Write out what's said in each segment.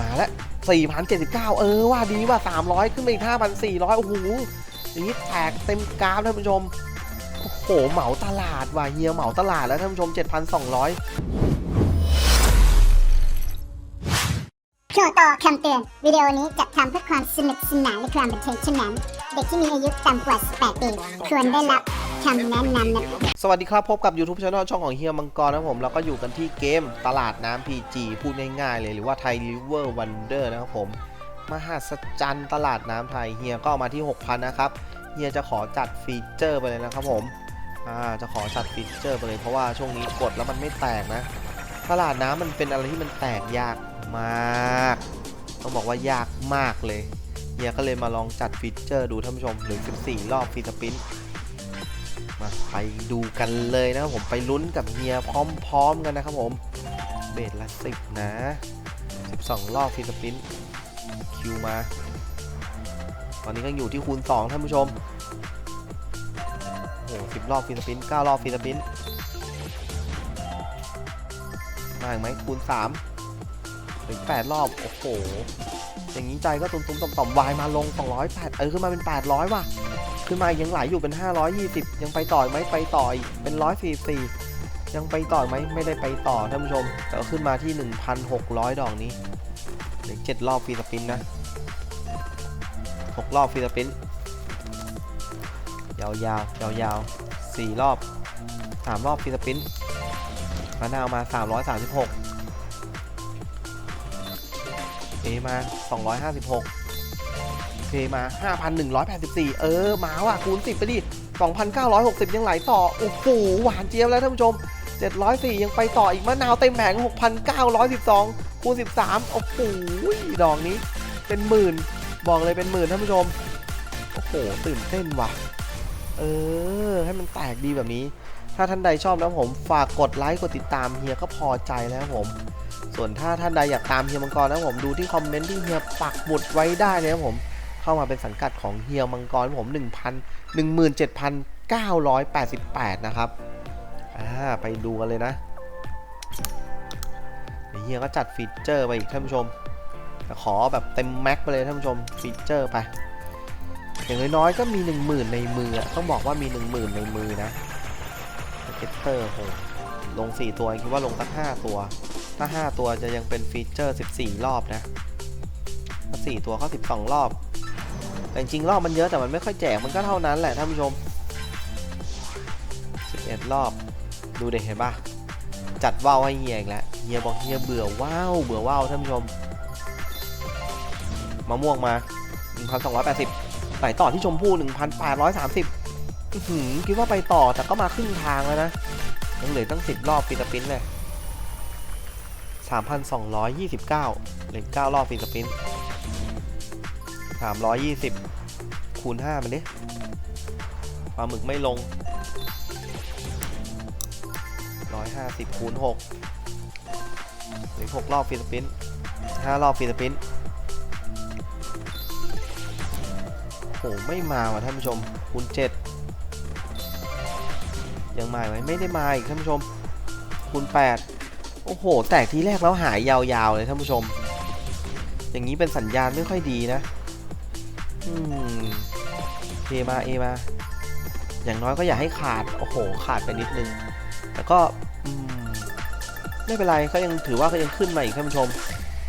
มาแล้ว4,079 เออว่าดีว่า 300 ขึ้นไปอีก 5,400 โอ้โหอย่างนี้แตกเต็มกราฟท่านผู้ชม โอ้โห เหมาตลาดว่ะเฮียเหมาตลาดแล้วท่านผู้ชม 7,200ช่วงต่อคำเตือน วิดีโอนี้จัดทำเพื่อความสนุกสนานและความบันเทิงเท่านั้น เด็กที่มีอายุต่ำกว่า 18 ปี ควรได้รับ คำแนะนำนะสวัสดีครับ พบกับ YouTube Channel ช่องของเฮียมังกรนะครับผมแล้วก็อยู่กันที่เกมตลาดน้ำ PG พูดง่ายๆเลยหรือว่าไทย River Wonder นะครับผม มหัศจรรย์ตลาดน้ำไทยเฮียก็เอามาที่ 6,000 นะครับ เฮียจะขอจัดฟีเจอร์ไปเลยนะครับผมอ่าจะขอจัดฟีเจอร์ไปเลยเพราะว่าช่วงนี้กดแล้วมันไม่แตกนะ ตลาดน้ำมันเป็นอะไรที่มันแตกยากมากต้องบอกว่ายากมากเลยเฮียก็เลยมาลองจัดฟีเจอร์ดูท่านผู้ชมหรือ 14 รอบฟีสปิน มาไปดูกันเลยนะครับผมไปลุ้นกับเฮียพร้อมๆกันนะครับผม เบสละสิบนะ 12 รอบฟรีสปินคิวมา ตอนนี้ก็อยู่ที่คูณ 2 ท่านผู้ชม โอ้โห10รอบฟรีสปิน9รอบฟรีสปินมาอีกไหมคูณ 3 ถึง 8 รอบ โอ้โห อย่างนี้ใจก็ตุ้มๆต่อมๆวายมาลง 208 เออขึ้นมาเป็น 800 ว่ะ ขึ้นมายังไหลอยู่เป็น 520 ยังไปต่ออีกไหมไปต่ออีกเป็น 144 ยังไปต่ออีกไหมไม่ได้ไปต่อท่านผู้ชม แต่ก็ขึ้นมาที่ 1,600 ดอกนี้เหลือ7รอบฟรีสปินนะ 6 รอบฟรีสปินยาวๆยาวๆ4รอบ 3 รอบฟรีสปินมะนาวมา 336 เอมา 256 เพมา 5,184 เออ มาว่ะคูณ 10 ไปดิ 2,960 ยังไหลต่อ โอ้โห หวานเจี๊ยบแล้วท่านผู้ชม 704 ยังไปต่ออีกมะนาวเต็มแผง6,912 คูณ 13 โอ้โห ดอกนี้เป็นหมื่น บอกเลยเป็นหมื่นท่านผู้ชม โอ้โห ตื่นเต้นว่ะ เออ ให้มันแตกดีแบบนี้ ถ้าท่านใดชอบนะผมฝากกดไลค์ กดติดตามเฮียก็พอใจแล้วผมส่วนถ้าท่านใดอยากตามเฮียมังกรนะผมดูที่คอมเมนต์ที่เฮียปักหมุดไว้ได้เลยนะผม เข้ามาเป็นสังกัดของเฮียมังกรผม1,000 17,988 นะครับอ่าไปดูกันเลยนะเฮียวเฮียก็จัดฟีเจอร์ไปอีกท่านผู้ชมขอแบบเต็มแม็กไปเลยท่านผู้ชมฟีเจอร์ไป อย่างน้อยๆก็มี 10,000 ในมือ ต้องบอกว่ามี 10,000 ในมือนะเกตเตอร์โหลง 4 ตัวคิดว่าลงตั้ง5 ตัว ถ้า 5 ตัวจะยังเป็นฟีเจอร์ 14 รอบนะถ้า4ตัวก็12 รอบ แต่จริงๆรอบมันเยอะแต่มันไม่ค่อยแจกมันก็เท่านั้นแหละท่านผู้ชม 11 รอบ ดูเด็กเห็นปะจัดว่าวให้เฮียอีกแล้วเฮียบอกเฮียเบื่อว่าวเบื่อว่าวท่านผู้ชมมะม่วงมา 1,280ไหลต่อที่ชมพู่ 1,830หือคิดว่าไปต่อแต่ก็มาครึ่งทางแล้วนะยังเหลือตั้ง 10 รอบฟิลิปปินส์เลย3,229เหลือ9รอบฟิลิปปินส์ 320 คูณ 5 มันดิปลาหมึกไม่ลง 150 คูณ6หลือ 6 รอบฟิลิปปินส์5รอบฟิลิปปินส์โห ไม่มาว่ะท่านผู้ชม คูณ 7 ยังมาไหมไม่ได้มาอีกท่านผู้ชม คูณ 8 โอ้โห แตกทีแรกแล้วหายยาวๆเลยท่านผู้ชมอย่างนี้เป็นสัญญาณไม่ค่อยดีนะ เอมาเอมา อย่างน้อยก็อย่าให้ขาด โอ้โห ขาดไปนิดนึง แต่ก็ไม่เป็นไรก็ยังถือว่าก็ยังขึ้นมาอีกท่านผู้ชม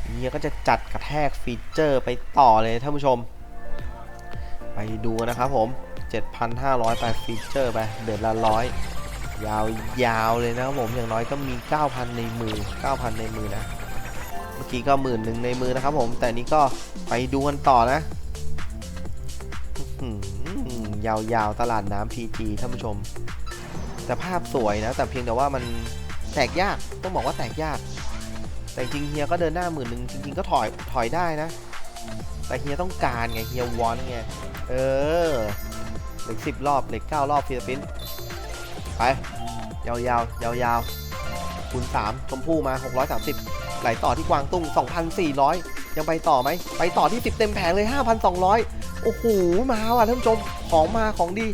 เฮียก็จะจัดกระแทกฟีเจอร์ไปต่อเลยท่านผู้ชม ไปดูกันนะครับผม 7,500 ไปฟีเจอร์ไปเดือนละร้อยยาวยาวเลยนะครับผมอย่างน้อยก็มี 9,000 ในมือ 9,000 ในมือนะ เมื่อกี้ก็หมื่นหนึ่งในมือนะครับผม แต่นี้ก็ไปดูกันต่อนะ ยาวๆ ตลาดน้ำ PG ท่านผู้ชม แต่ภาพสวยนะ แต่เพียงแต่ว่ามันแตกยาก ต้องบอกว่าแตกยาก แต่จริงเฮียก็เดินหน้าหมื่นหนึ่งจริง ๆ ก็ถอยถอยได้นะ แต่เฮียต้องการไง เฮียวอนไง เออ เหล็กสิบรอบ เหล็กเก้ารอบฟิลิปปินส์ไป ยาวๆ ยาวๆคูณ3ชมพู่มา 630 ไหลต่อที่กวางตุ้ง 2,400 ยังไปต่อไหม ไปต่อที่ 10 เต็มแผงเลย 5,200 โอ้โห มาว่ะท่านผู้ชม ของมาของดี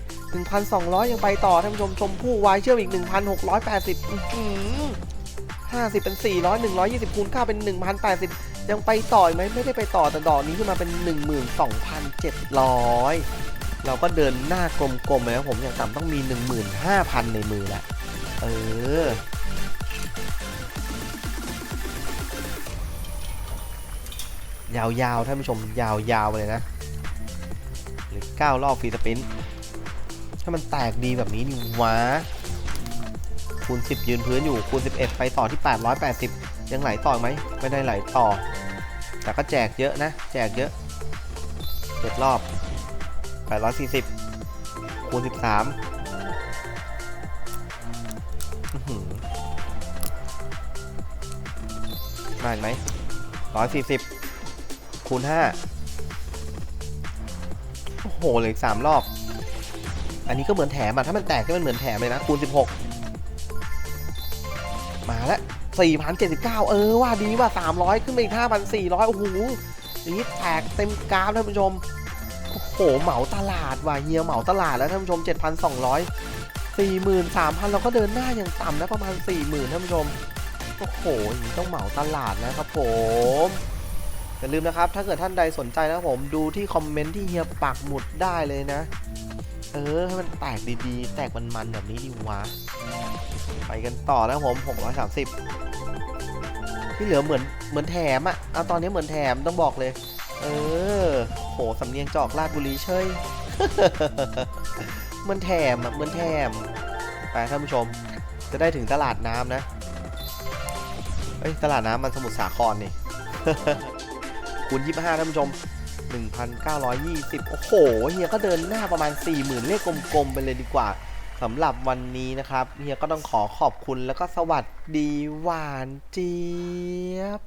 1,200 ยังไปต่อท่านผู้ชม ชมพู่วายเชื่อมอีก 1,680อื้อหือ50 เป็น 400 120 คูณ9เป็น 1,080 ยังไปต่อไหมไม่ได้ไปต่อแต่ดอกนี้ขึ้นมาเป็น 12,700 เราก็เดินหน้ากลมๆเลยนะผมอย่างต่ำต้องมี 15,000 ในมือแหละเออ ยาวๆท่านผู้ชมยาวๆไปเลยนะหรือ9รอบฟรีสปรินถ้ามันแตกดีแบบนี้นี่วะคูณ 10 ยืนพื้นอยู่คูณ 11 ไปต่อที่ 880 ยังไหลต่อไหมไม่ได้ไหลต่อ แต่ก็แจกเยอะนะ แจกเยอะเจ็ดรอบ 840 คูณ 13อื้อหือมาอีกไหม140 คูณ5โอ้โหเหลือสามรอบ อันนี้ก็เหมือนแถมอะถ้ามันแตกก็มันเหมือนแถมเลยนะ คูณ16มาแล้ว4,079เออว่าดีว่า300ขึ้นไปอีก5,400โอ้โหอย่างนี้แตกเต็มกราฟท่านผู้ชม โอ้โห เหมาตลาดว่ะเฮียเหมาตลาดแล้วท่านผู้ชม7,200 43,000เราก็เดินหน้าอย่างต่ำนะประมาณ40,000ท่านผู้ชม โอ้โหอย่างนี้ต้องเหมาตลาดนะครับผม อย่าลืมนะครับ ถ้าเกิดท่านใดสนใจนะผมดูที่คอมเมนต์ที่เฮียปักหมุดได้เลยนะ เออ ให้มันแตกดีๆ แตกมันๆแบบนี้ดีวะ ไปกันต่อนะครับผม 630 ที่เหลือเหมือนเหมือนแถมอะเอาตอนนี้เหมือนแถมต้องบอกเลย เออ โหสำเนียงจอกลาดบุรีเชยเหมือนแถมอะเหมือนแถม ไปท่านผู้ชม จะได้ถึงตลาดน้ำนะเอ้ยตลาดน้ำมันสมุทรสาครนี่ คูณ25ท่านผู้ชม 1,920 โอ้โหเฮียก็เดินหน้าประมาณ 40,000 เลขกลมๆ ไปเลยดีกว่าสำหรับวันนี้นะครับเฮียก็ต้องขอขอบคุณแล้วก็สวัสดีหวานเจี๊ยบ